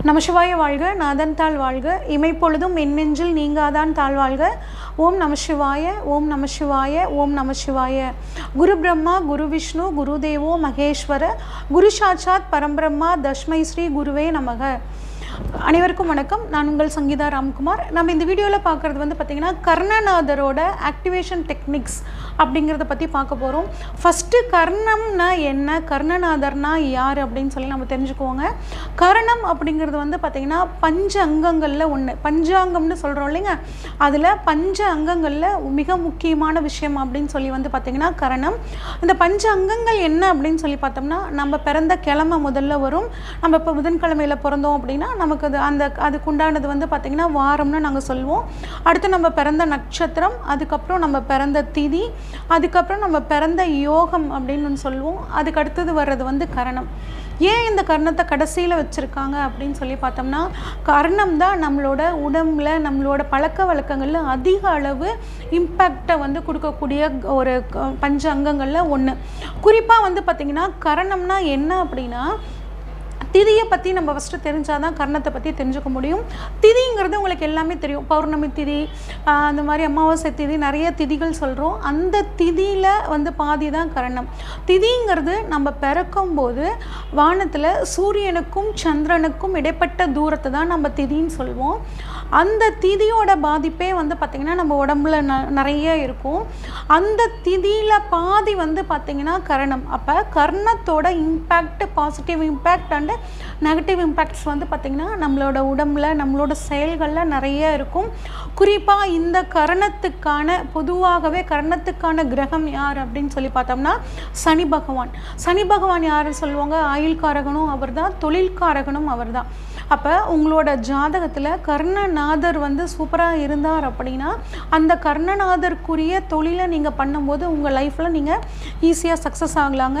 நமசிவாய வாழ்க நாதன் தாழ் வாழ்க. இமைப்பொழுதும் எண்ணெஞ்சில் நீங்காதான் தாழ் வாழ்க. ஓம் நமசிவாய ஓம் நமசிவாய ஓம் நமசிவாய. குரு பிரம்மா குரு விஷ்ணு குரு தேவோ மகேஸ்வர. குரு சாட்சாத் பரம்பிரம்மா தஷ்மை ஸ்ரீ குருவே நமக. அனைவருக்கும் வணக்கம். நான் உங்கள் சங்கீதா ராம்குமார். நம்ம இந்த வீடியோவில் பார்க்குறது வந்து பார்த்திங்கன்னா கர்ணநாதரோட ஆக்டிவேஷன் டெக்னிக்ஸ் அப்படிங்கிறத பற்றி பார்க்க போகிறோம் ஃபஸ்ட்டு கர்ணம்னா என்ன? கர்ணநாதர்னா யார் அப்படின்னு சொல்லி நம்ம தெரிஞ்சுக்குவோங்க. கர்ணம் அப்படிங்கிறது வந்து பார்த்திங்கன்னா பஞ்ச அங்கங்களில் ஒன்று பஞ்சாங்கம்னு சொல்கிறோம் இல்லைங்க. அதில் பஞ்ச அங்கங்களில் மிக முக்கியமான விஷயம் அப்படின்னு சொல்லி வந்து பார்த்திங்கன்னா கரணம். இந்த பஞ்ச அங்கங்கள் என்ன அப்படின்னு சொல்லி பார்த்தோம்னா நம்ம பிறந்த கிழமை முதல்ல வரும். நம்ம இப்போ புதன்கிழமையில் பிறந்தோம் அப்படின்னா நமக்கு அது அந்த அதுக்கு உண்டானது வந்து பார்த்திங்கன்னா வாரம்னு நாங்கள் சொல்லுவோம். அடுத்து நம்ம பிறந்த நட்சத்திரம் அதுக்கப்புறம் நம்ம பிறந்த திதி அதுக்கப்புறம் நம்ம பிறந்த யோகம் அப்படின்னு ஒன்று சொல்லுவோம். அதுக்கு அடுத்தது வர்றது வந்து கரணம். ஏன் இந்த கர்ணத்தை கடைசியில் வச்சுருக்காங்க அப்படின்னு சொல்லி பார்த்தோம்னா கர்ணம் தான் நம்மளோட உடம்புல நம்மளோட பழக்க வழக்கங்களில் அதிக அளவு இம்பேக்டை வந்து கொடுக்கக்கூடிய ஒரு பஞ்ச அங்கங்களில் ஒன்று குறிப்பாக வந்து பார்த்திங்கன்னா கரணம்னா என்ன அப்படின்னா திதியை பற்றி நம்ம ஃபஸ்ட்டு தெரிஞ்சால் தான் கர்ணத்தை பற்றி தெரிஞ்சுக்க முடியும். திதிங்கிறது உங்களுக்கு எல்லாமே தெரியும். பௌர்ணமி திதி அந்த மாதிரி அமாவாசை திதி நிறைய திதிகள் சொல்கிறோம் அந்த திதியில் வந்து பாதி தான் கரணம். திதிங்கிறது நம்ம பிறக்கும்போது வானத்தில் சூரியனுக்கும் சந்திரனுக்கும் இடைப்பட்ட தூரத்தை தான் நம்ம திதின்னு சொல்லுவோம் அந்த திதியோட பாதிப்பே வந்து பார்த்திங்கன்னா நம்ம உடம்புல ந நிறைய இருக்கும். அந்த திதியில் பாதி வந்து பார்த்திங்கன்னா கரணம். அப்போ கர்ணத்தோட impact positive impact and negative impacts வந்து பார்த்திங்கன்னா நம்மளோட உடம்புல நம்மளோட செயல்களில் நிறைய இருக்கும். குறிப்பாக இந்த கரணத்துக்கான பொதுவாகவே கரணத்துக்கான கிரகம் யார் அப்படின்னு சொல்லி பார்த்தோம்னா சனி பகவான். சனி பகவான் யாருன்னு சொல்லுவாங்க? ஆயுள்காரகனும் அவர் தான் தொழில்காரகனும் அவர் தான் அப்போ உங்களோட ஜாதகத்தில் கர்ணநாதர் வந்து சூப்பராக இருந்தார் அப்படின்னா அந்த கர்ணநாதருக்குரிய தொழிலை நீங்கள் பண்ணும்போது உங்கள் லைஃப்பில் நீங்கள் ஈஸியாக சக்ஸஸ் ஆகலாங்க.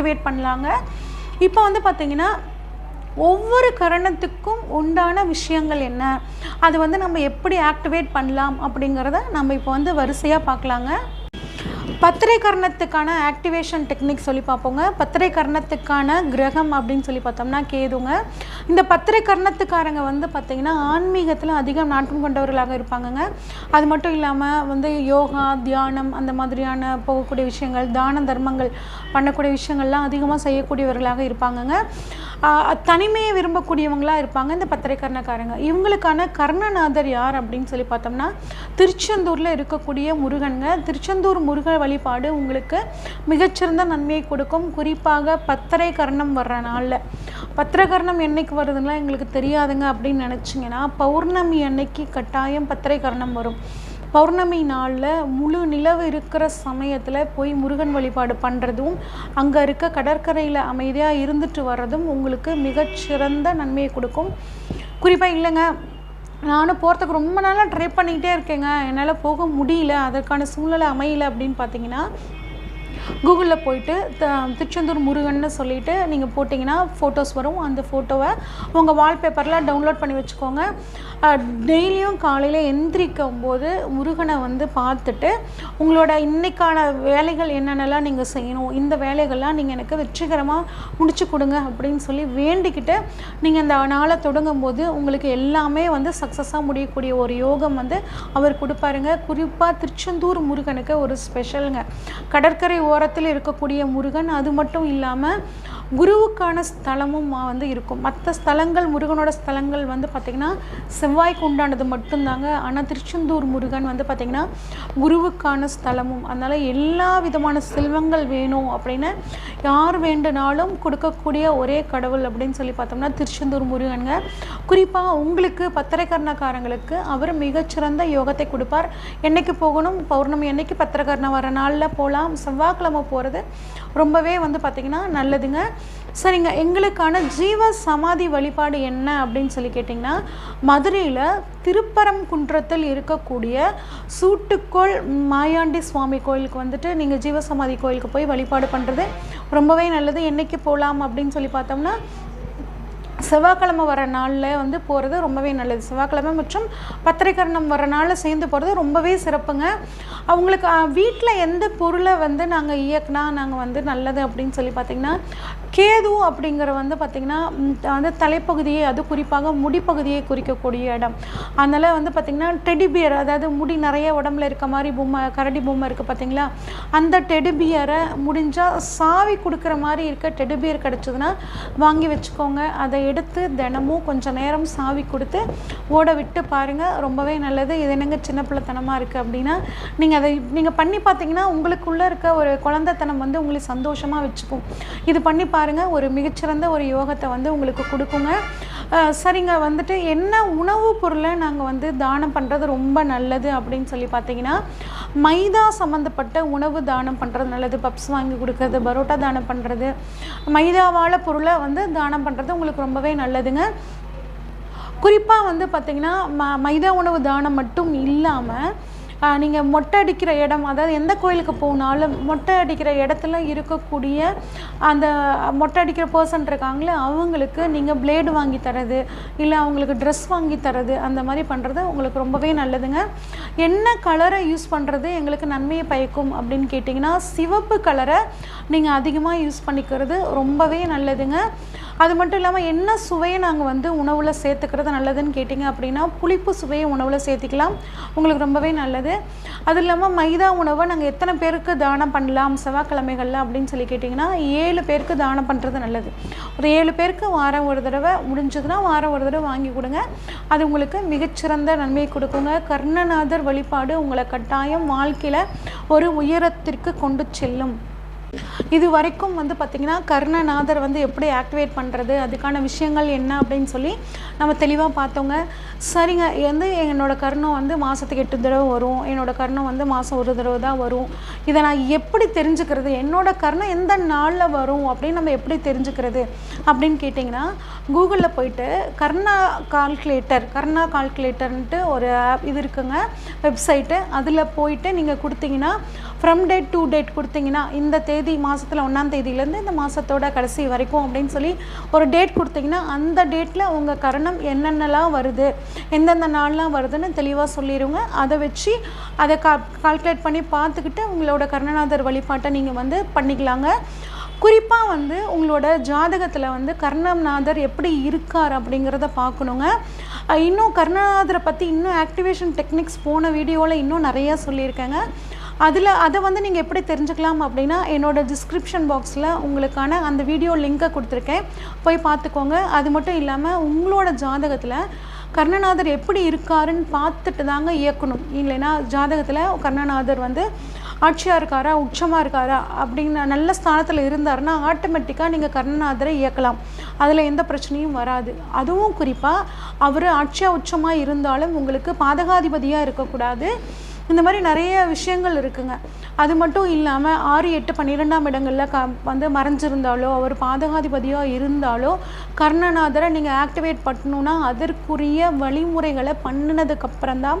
ஆக்டிவேட் பண்ணலாங்க. இப்போ வந்து பார்த்திங்கன்னா ஒவ்வொரு கரணத்துக்கும் உண்டான விஷயங்கள் என்ன? அது வந்து நம்ம எப்படி ஆக்டிவேட் பண்ணலாம் அப்படிங்கிறத நம்ம இப்போ வந்து வரிசையாக பார்க்கலாங்க பத்திரை கர்ணத்துக்கான ஆக்டிவேஷன் டெக்னிக் சொல்லி பார்ப்போங்க. பத்திரை கர்ணத்துக்கான கிரகம் அப்படின்னு சொல்லி பார்த்தோம்னா கேதுங்க. இந்த பத்திரை கர்ணத்துக்காரங்க வந்து பார்த்திங்கன்னா ஆன்மீகத்தில் அதிகம் நாட்டம் கொண்டவர்களாக இருப்பாங்கங்க. அது மட்டும் இல்லாமல் வந்து யோகா தியானம் அந்த மாதிரியான போகக்கூடிய விஷயங்கள் தான தர்மங்கள் பண்ணக்கூடிய விஷயங்கள்லாம் அதிகமாக செய்யக்கூடியவர்களாக இருப்பாங்கங்க. தனிமையை விரும்பக்கூடியவங்களாக இருப்பாங்க இந்த பத்திரை கர்ணக்காரங்க இவங்களுக்கான கர்ணநாதர் யார் அப்படின்னு சொல்லி பார்த்தோம்னா திருச்செந்தூரில் இருக்கக்கூடிய முருகனுங்க. திருச்செந்தூர் முருக வழிபாடு உங்களுக்கு மிகச்சிறந்த நன்மையை கொடுக்கும். குறிப்பாக பத்திரை கர்ணம் வர்ற நாளில். பத்திரை கர்ணம் என்னைக்கு வருதுன்னா எங்களுக்கு தெரியாதுங்க அப்படின்னு நினச்சிங்கன்னா பௌர்ணமி அன்னைக்கு கட்டாயம் பத்திரை கர்ணம் வரும். பௌர்ணமி நாளில் முழு நிலவு இருக்கிற சமயத்தில் போய் முருகன் வழிபாடு பண்ணுறதும் அங்கே இருக்க கடற்கரையில் அமைதியாக இருந்துட்டு வர்றதும் உங்களுக்கு மிகச்சிறந்த நன்மையை கொடுக்கும். குறிப்பாக இல்லைங்க நானும் போகிறதுக்கு ரொம்ப நாளாக ட்ரை பண்ணிக்கிட்டே இருக்கேங்க. என்னால் போக முடியல. அதற்கான சூழ்நிலை அமையல அப்படின்னு பார்த்தீங்கன்னா கூகுளில் போயிட்டு த- திருச்செந்தூர் முருகன்னு சொல்லிட்டு நீங்கள் போட்டிங்கன்னா ஃபோட்டோஸ் வரும். அந்த ஃபோட்டோவை உங்கள் வால்பேப்பரில் டவுன்லோட் பண்ணி வச்சுக்கோங்க. டெய்லியும் காலையில் எந்திரிக்கும் போது முருகனை வந்து பார்த்துட்டு உங்களோட இன்றைக்கான வேலைகள் என்னென்னலாம் நீங்கள் செய்யணும் இந்த வேலைகள்லாம் நீங்கள் எனக்கு வெற்றிகரமாக முடிச்சு கொடுங்க அப்படின்னு சொல்லி வேண்டிக்கிட்டு நீங்கள் இந்த நாளை தொடங்கும் போது உங்களுக்கு எல்லாமே வந்து சக்ஸஸாக முடியக்கூடிய ஒரு யோகம் வந்து அவர் கொடுப்பாருங்க. குறிப்பாக திருச்செந்தூர் முருகனுக்கு ஒரு ஸ்பெஷலுங்க கடற்கரை ஓரத்தில் இருக்கக்கூடிய முருகன். அது மட்டும் இல்லாமல் குருவுக்கான ஸ்தலமும் வந்து இருக்கும். மற்ற ஸ்தலங்கள் முருகனோட ஸ்தலங்கள் வந்து பார்த்திங்கன்னா செவ்வாய்க்கு உண்டானது மட்டும்தாங்க. ஆனால் திருச்செந்தூர் முருகன் வந்து பார்த்திங்கன்னா குருவுக்கான ஸ்தலமும். அதனால் எல்லா விதமான செல்வங்கள் வேணும் அப்படின்னு யார் வேண்டுனாலும் கொடுக்கக்கூடிய ஒரே கடவுள் அப்படின்னு சொல்லி பார்த்தோம்னா திருச்செந்தூர் முருகனுங்க. குறிப்பாக உங்களுக்கு பத்திரக்கரணக்காரங்களுக்கு அவர் மிகச்சிறந்த யோகத்தை கொடுப்பார். என்னைக்கு போகணும்? பௌர்ணமி என்னைக்கு பத்திரக்கரணம் வர நாளில் போகலாம் செவ்வாய்க்கிழமை போகிறது ரொம்பவே வந்து பார்த்திங்கன்னா நல்லதுங்க. சரிங்க எங்களுக்கான ஜீவ சமாதி வழிபாடு என்ன அப்படின்னு சொல்லி கேட்டிங்கன்னா மதுரையில் திருப்பரங்குன்றத்தில் இருக்கக்கூடிய சூட்டுக்கோள் மாயாண்டி சுவாமி கோயிலுக்கு வந்துட்டு நீங்கள் ஜீவசமாதி கோயிலுக்கு போய் வழிபாடு பண்ணுறது ரொம்பவே நல்லது. என்னைக்கு போகலாம் அப்படின்னு சொல்லி பார்த்தோம்னா செவ்வாய்க்கிழமை வர நாளில் வந்து போகிறது ரொம்பவே நல்லது. செவ்வாய்க்கிழமை மற்றும் பத்திரிகரணம் வர நாளில் சேர்ந்து போகிறது ரொம்பவே சிறப்புங்க. அவங்களுக்கு வீட்டில் எந்த பொருளை வந்து நாங்கள் இயக்குனா நாங்கள் வந்து நல்லது அப்படின்னு சொல்லி பார்த்திங்கன்னா கேது அப்படிங்கிற வந்து பார்த்திங்கன்னா வந்து தலைப்பகுதியை அது குறிப்பாக முடிப்பகுதியை குறிக்கக்கூடிய இடம். அதனால் வந்து பார்த்திங்கன்னா டெடிபியர் அதாவது முடி நிறைய உடம்புல இருக்க மாதிரி பொம்மை கரடி பொம்மை இருக்குது பார்த்திங்களா அந்த டெடிபியரை முடிஞ்சால் சாவி கொடுக்குற மாதிரி இருக்க டெடிபியர் கிடச்சதுன்னா வாங்கி வச்சுக்கோங்க. அதை எடுத்து தினமும் கொஞ்சம் நேரம் சாவி கொடுத்து ஓட விட்டு பாருங்கள் ரொம்பவே நல்லது. இது என்னங்க சின்ன பிள்ளைத்தனமாக இருக்குது அப்படின்னா நீங்கள் அதை நீங்கள் பண்ணி பார்த்தீங்கன்னா உங்களுக்குள்ளே இருக்க ஒரு குழந்தைத்தனம் வந்து உங்களை சந்தோஷமாக வச்சுக்கும். இது பண்ணி பா பாருங்கள் ஒரு மிகச்சிறந்த ஒரு யோகத்தை வந்து உங்களுக்கு கொடுக்குங்க. சரிங்க வந்துட்டு என்ன உணவுப் பொருளை நாங்கள் வந்து தானம் பண்ணுறது ரொம்ப நல்லது அப்படின்னு சொல்லி பார்த்தீங்கன்னா மைதா சம்மந்தப்பட்ட உணவு தானம் பண்ணுறது நல்லது. பப்ஸ் வாங்கி கொடுக்கறது பரோட்டா தானம் பண்ணுறது மைதாவால் பொருளை வந்து தானம் பண்ணுறது உங்களுக்கு ரொம்பவே நல்லதுங்க. குறிப்பாக வந்து பார்த்திங்கன்னா ம மைதா உணவு தானம் மட்டும் இல்லாமல் நீங்கள் மொட்டை அடிக்கிற இடம் அதாவது எந்த கோயிலுக்கு போனாலும் மொட்டை அடிக்கிற இடத்துல இருக்கக்கூடிய அந்த மொட்டை அடிக்கிற பர்சன் இருக்காங்களே அவங்களுக்கு நீங்கள் பிளேடு வாங்கி தரது இல்லை அவங்களுக்கு ட்ரெஸ் வாங்கி தரது அந்த மாதிரி பண்ணுறது உங்களுக்கு ரொம்பவே நல்லதுங்க. என்ன கலரை யூஸ் பண்ணுறது எங்களுக்கு நன்மையை பயக்கும் அப்படின்னு கேட்டிங்கன்னா சிவப்பு கலரை நீங்கள் அதிகமாக யூஸ் பண்ணிக்கிறது ரொம்பவே நல்லதுங்க. அது மட்டும் இல்லாமல் என்ன சுவையை நாங்கள் வந்து உணவில் சேர்த்துக்கிறது நல்லதுன்னு கேட்டிங்க அப்படின்னா புளிப்பு சுவையை உணவில் சேர்த்திக்கலாம். உங்களுக்கு ரொம்பவே நல்லது. அது இல்லாமல் மைதா உணவை நாங்கள் எத்தனை பேருக்கு தானம் பண்ணலாம் செவ்வாய்க்கிழமைகளில் அப்படின்னு சொல்லி கேட்டிங்கன்னா ஏழு பேருக்கு தானம் பண்ணுறது நல்லது. ஒரு ஏழு பேருக்கு வாரம் ஒரு தடவை முடிஞ்சதுன்னா வாரம் ஒரு தடவை வாங்கி கொடுங்க. அது உங்களுக்கு மிகச்சிறந்த நன்மையை கொடுக்குங்க. கர்ணநாதர் வழிபாடு உங்களை கட்டாயம் வாழ்க்கையில் ஒரு உயரத்திற்கு கொண்டு செல்லும். இது வரைக்கும் வந்து பார்த்திங்கன்னா கர்ணநாதர் வந்து எப்படி ஆக்டிவேட் பண்ணுறது அதுக்கான விஷயங்கள் என்ன அப்படின்னு சொல்லி நம்ம தெளிவாக பார்த்தோங்க. சரிங்க. வந்து என்னோட கர்ணம் வந்து மாதத்துக்கு எட்டு தடவை வரும். என்னோட கர்ணம் வந்து மாதம் ஒரு தடவை தான் வரும். இதை நான் எப்படி தெரிஞ்சுக்கிறது? என்னோட கர்ணம் எந்த நாளில் வரும்? அப்படின்னு நம்ம எப்படி தெரிஞ்சுக்கிறது? அப்படின்னு கேட்டிங்கன்னா கூகுளில் போயிட்டு கர்ணா கால்குலேட்டர் கர்ணா கால்குலேட்டர்ன்ட்டு ஒரு ஆப் இது இருக்குங்க. வெப்சைட்டு. அதில் போயிட்டு நீங்கள் கொடுத்தீங்கன்னா ஃப்ரம் டேட் டு டேட் கொடுத்தீங்கன்னா இந்த தேதி மாதத்தில் ஒன்றாம் தேதியிலேருந்து இந்த மாதத்தோட கடைசி வரைக்கும் அப்படின்னு சொல்லி ஒரு டேட் கொடுத்தீங்கன்னா அந்த டேட்டில் உங்கள் கரணம் என்னென்னலாம் வருது? எந்தெந்த நாள்லாம் வருதுன்னு தெளிவாக சொல்லிடுங்க அதை வச்சு அதை கா கால்குலேட் பண்ணி பார்த்துக்கிட்டு உங்களோட கர்ணநாதர் வழிபாட்டை நீங்கள் வந்து பண்ணிக்கலாங்க. குறிப்பாக வந்து உங்களோட ஜாதகத்தில் வந்து கர்ணநாதர் எப்படி இருக்கார் அப்படிங்கிறத பார்க்கணுங்க. இன்னும் கர்ணநாதரை பற்றி இன்னும் ஆக்டிவேஷன் டெக்னிக்ஸ் போன வீடியோவில் இன்னும் நிறையா சொல்லியிருக்கேங்க. அதில் அதை வந்து நீங்கள் எப்படி தெரிஞ்சுக்கலாம் அப்படின்னா என்னோடய டிஸ்கிரிப்ஷன் பாக்ஸில் உங்களுக்கான அந்த வீடியோ லிங்கை கொடுத்துருக்கேன். போய் பார்த்துக்கோங்க. அது மட்டும் இல்லாமல் உங்களோட ஜாதகத்தில் கர்ணநாதர் எப்படி இருக்காருன்னு பார்த்துட்டு தாங்க இயக்கணும். இல்லைன்னா ஜாதகத்தில் கர்ணநாதர் வந்து ஆட்சியாக இருக்காரா உச்சமாக இருக்காரா அப்படின்னு நல்ல ஸ்தானத்தில் இருந்தாருன்னா ஆட்டோமேட்டிக்காக நீங்கள் கர்ணநாதரை இயக்கலாம். அதில் எந்த பிரச்சனையும் வராது. அதுவும் குறிப்பாக அவர் ஆட்சியாக உச்சமாக இருந்தாலும் உங்களுக்கு பாதகாதிபதியாக இருக்கக்கூடாது. இந்த மாதிரி நிறைய விஷயங்கள் இருக்குங்க. அது மட்டும் இல்லாமல் ஆறு எட்டு பன்னிரெண்டாம் இடங்களில் க வந்து மறைஞ்சிருந்தாலோ அவர் பாதகாதிபதியாக இருந்தாலோ கர்ணநாதரை நீங்கள் ஆக்டிவேட் பண்ணணுன்னா அதற்குரிய வழிமுறைகளை பண்ணினதுக்கப்புறம் தான்